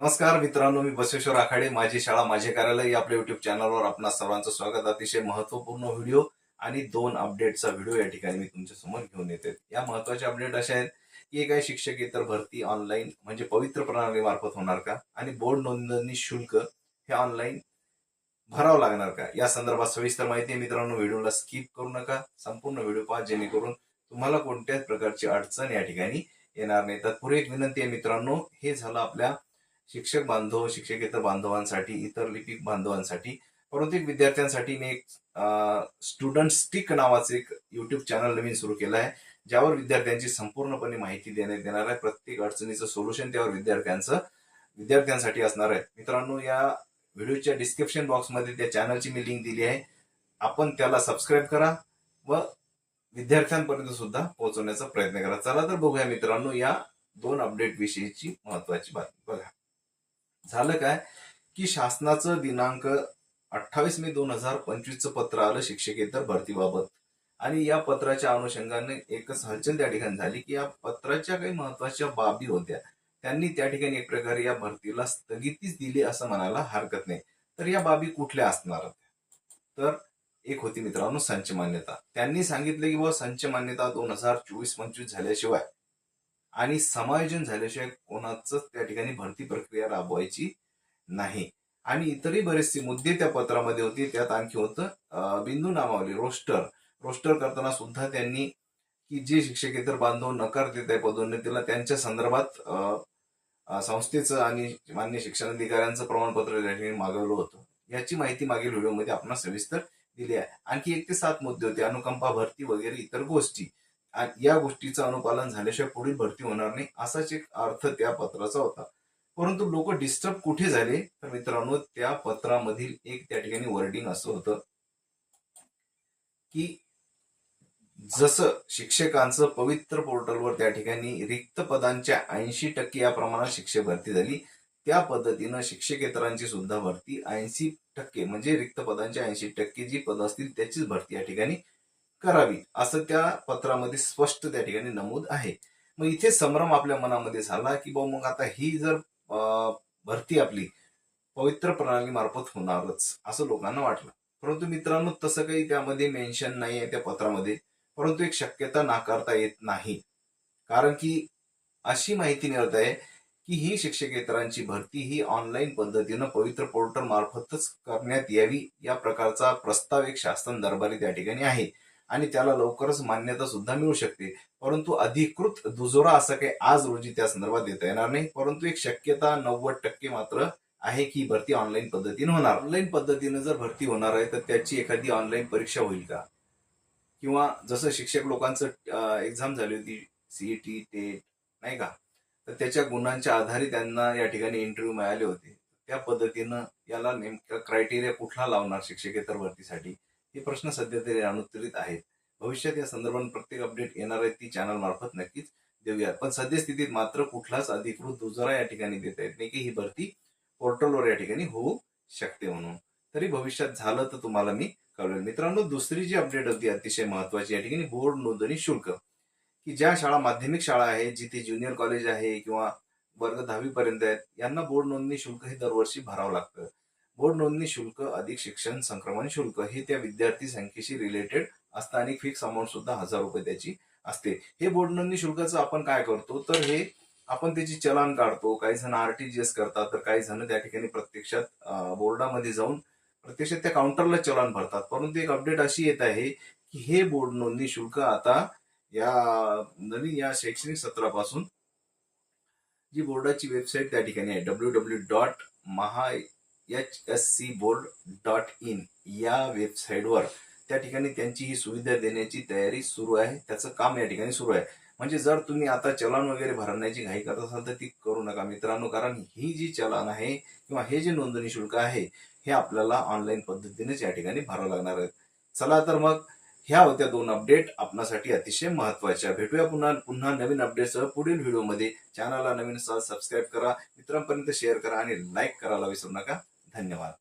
नमस्कार मित्रांनो मी बसवेश्वर आखाडे माझी शाळा माझे कार्यालय या आपल्या युट्यूब चॅनलवर आपणा सर्वांचं स्वागत. अतिशय महत्त्वपूर्ण व्हिडिओ आणि दोन अपडेटचा व्हिडिओ या ठिकाणी मी तुमच्यासमोर घेऊन येते. या महत्त्वाचे अपडेट असे आहेत की एक आहे शिक्षकेतर भरती ऑनलाईन म्हणजे पवित्र प्रणाली मार्फत होणार का? आणि बोर्ड नोंदणी शुल्क हे ऑनलाईन भरावं लागणार का? या संदर्भात सविस्तर माहिती आहे मित्रांनो व्हिडिओला स्किप करू नका. संपूर्ण व्हिडिओ पहा जेणेकरून तुम्हाला कोणत्याच प्रकारची अडचण या ठिकाणी येणार नाही. तत्पूर्वी एक विनंती आहे मित्रांनो हे झालं आपल्या शिक्षक बांधव शिक्षकेतर बांधवांसाठी इतर लिपिक बांधवांसाठी परंतु एक विद्यार्थ्यांसाठी मी एक स्टुडंट स्टिक नावाचं एक युट्यूब चॅनल नवीन सुरू केलं आहे ज्यावर विद्यार्थ्यांची संपूर्णपणे माहिती देण्यात येणार आहे. प्रत्येक अडचणीचं सोल्युशन त्यावर विद्यार्थ्यांचं विद्यार्थ्यांसाठी असणार आहे. मित्रांनो या व्हिडिओच्या डिस्क्रिप्शन बॉक्समध्ये त्या चॅनलची मी लिंक दिली आहे. आपण त्याला सबस्क्राईब करा व विद्यार्थ्यांपर्यंत सुद्धा पोहोचवण्याचा प्रयत्न करा. चला तर बघूया मित्रांनो या दोन अपडेट विषयीची महत्वाची बातमी. बघा. झालं काय? की शासनाचं दिनांक अठ्ठावीस मे दोन हजार पंचवीसचं पत्र आलं शिक्षकेतर भरतीबाबत. आणि या पत्राच्या अनुषंगाने एकच हलचल त्या ठिकाणी झाली की या पत्राच्या काही महत्त्वाच्या बाबी होत्या. त्यांनी त्या ठिकाणी एक प्रकारे या भरतीला स्थगितीच दिली असं म्हणायला हरकत नाही. तर या बाबी कुठल्या असणार तर एक होती मित्रांनो संच मान्यता. त्यांनी सांगितलं की बाबा संच मान्यता दोन हजार चोवीस पंचवीस झाल्याशिवाय आणि समायोजन झाल्याशिवाय कोणाच त्या ठिकाणी भरती प्रक्रिया राबवायची नाही. आणि इतरही बरेचसे मुद्दे त्या पत्रामध्ये होते. त्यात आणखी होतं बिंदू नामावली रोस्टर. रोस्टर करताना सुद्धा त्यांनी की जे शिक्षकेतर बांधव नकार देत आहे पदोन्नतीला त्यांच्या संदर्भात संस्थेचं आणि मान्य शिक्षण अधिकाऱ्यांचं प्रमाणपत्र त्या ठिकाणी मागवलं होतं. याची माहिती मागील व्हिडिओमध्ये आपण सविस्तर दिली आहे. आणखी एक ते सात मुद्दे होते. अनुकंपा भरती वगैरे इतर गोष्टी. या गोष्टीचं अनुपालन झाल्याशिवाय पुढील भरती होणार नाही असाच एक अर्थ त्या पत्राचा होता. परंतु लोक डिस्टर्ब कुठे झाले? तर मित्रांनो त्या पत्रामधील एक त्या ठिकाणी वर्डिंग असं होतं की जसं शिक्षकांचं पवित्र पोर्टलवर त्या ठिकाणी रिक्त पदांच्या ऐंशी टक्के या प्रमाणात शिक्षक भरती झाली त्या पद्धतीनं शिक्षकेतरांची सुद्धा भरती ऐंशी टक्के म्हणजे रिक्त पदांच्या ऐंशी टक्के जी पद असतील त्याचीच भरती या ठिकाणी करावी असं त्या पत्रामध्ये स्पष्ट त्या ठिकाणी नमूद आहे. मग इथे संभ्रम आपल्या मनामध्ये झाला की बा मग आता ही जर भरती आपली पवित्र प्रणाली मार्फत होणारच असं लोकांना वाटलं. परंतु मित्रांनो तसं काही त्यामध्ये मेन्शन नाही आहे त्या पत्रामध्ये. परंतु एक शक्यता नाकारता येत नाही. कारण की अशी माहिती मिळत आहे की ही शिक्षकेतरांची भरती ही ऑनलाईन पद्धतीनं पवित्र पोर्टल मार्फतच करण्यात यावी या प्रकारचा प्रस्ताव एक शासन दरबारी त्या ठिकाणी आहे. आणि त्याला लवकरच मान्यता सुद्धा मिळू शकते. परंतु अधिकृत दुजोरा असं काही आज रोजी त्या संदर्भात देता येणार नाही. परंतु एक शक्यता नव्वद टक्के मात्र आहे की भरती ऑनलाईन पद्धतीने होणार. ऑनलाईन पद्धतीने जर भरती होणार आहे तर त्याची एखादी ऑनलाईन परीक्षा होईल का? किंवा जसं शिक्षक लोकांचं एक्झाम झाली होती सीईटी टेट नाही का? तर त्याच्या गुणांच्या आधारे त्यांना या ठिकाणी इंटरव्ह्यू मिळाले होते. त्या पद्धतीनं याला नेमका क्रायटेरिया कुठला लावणार शिक्षकेतर भरतीसाठी? हे प्रश्न सध्या तरी अनुत्तरित आहेत. भविष्यात या संदर्भात प्रत्येक अपडेट येणार आहे ती चॅनल मार्फत नक्कीच देऊया. पण सद्यस्थितीत मात्र कुठलाच अधिकृत दुजरा या ठिकाणी देता येत नाही की ही भरती पोर्टलवर या ठिकाणी होऊ शकते म्हणून. तरी भविष्यात झालं तर तुम्हाला मी कळवेल मित्रांनो दुसरी जी अपडेट होती अतिशय महत्वाची या ठिकाणी बोर्ड नोंदणी शुल्क. की ज्या शाळा माध्यमिक शाळा आहेत जिथे ज्युनियर कॉलेज आहे किंवा वर्ग दहावी पर्यंत आहेत यांना बोर्ड नोंदणी शुल्क हे दरवर्षी भरावं लागतं. बोर्ड नोंदणी शुल्क अधिक शिक्षण संक्रमण शुल्क हे त्या विद्यार्थी संख्येशी रिलेटेड असतं आणि फिक्स अमाऊंट सुद्धा हजार रुपये त्याची असते. हे बोर्ड नोंदणी शुल्काचं आपण काय करतो? तर हे आपण त्याची चलान काढतो. काही जण आरटीजीएस करतात तर काही जण त्या ठिकाणी प्रत्यक्षात बोर्डामध्ये जाऊन प्रत्यक्षात त्या काउंटरला चलान भरतात. परंतु एक अपडेट अशी येत आहे की हे बोर्ड नोंदणी शुल्क आता या नवीन या शैक्षणिक सत्रापासून जी बोर्डाची वेबसाईट त्या ठिकाणी आहे W W dot Maha H S C board dot in या वेबसाईटवर त्या ठिकाणी त्यांची ही सुविधा देण्याची तयारी सुरू आहे. त्याचं काम या ठिकाणी सुरू आहे. म्हणजे जर तुम्ही आता चलान वगैरे भरण्याची घाई करत असाल तर ती करू नका मित्रांनो कारण ही जी चलान आहे किंवा हे जे नोंदणी शुल्क आहे हे आपल्याला ऑनलाईन पद्धतीनेच या ठिकाणी भरावं लागणार आहे. चला तर मग ह्या होत्या दोन अपडेट आपणासाठी अतिशय महत्त्वाच्या. भेटूया पुन्हा पुन्हा नवीन अपडेटसह पुढील व्हिडिओमध्ये चॅनलला नवीन सह सबस्क्राईब करा. मित्रांपर्यंत शेअर करा आणि लाईक करायला विसरू नका. धन्यवाद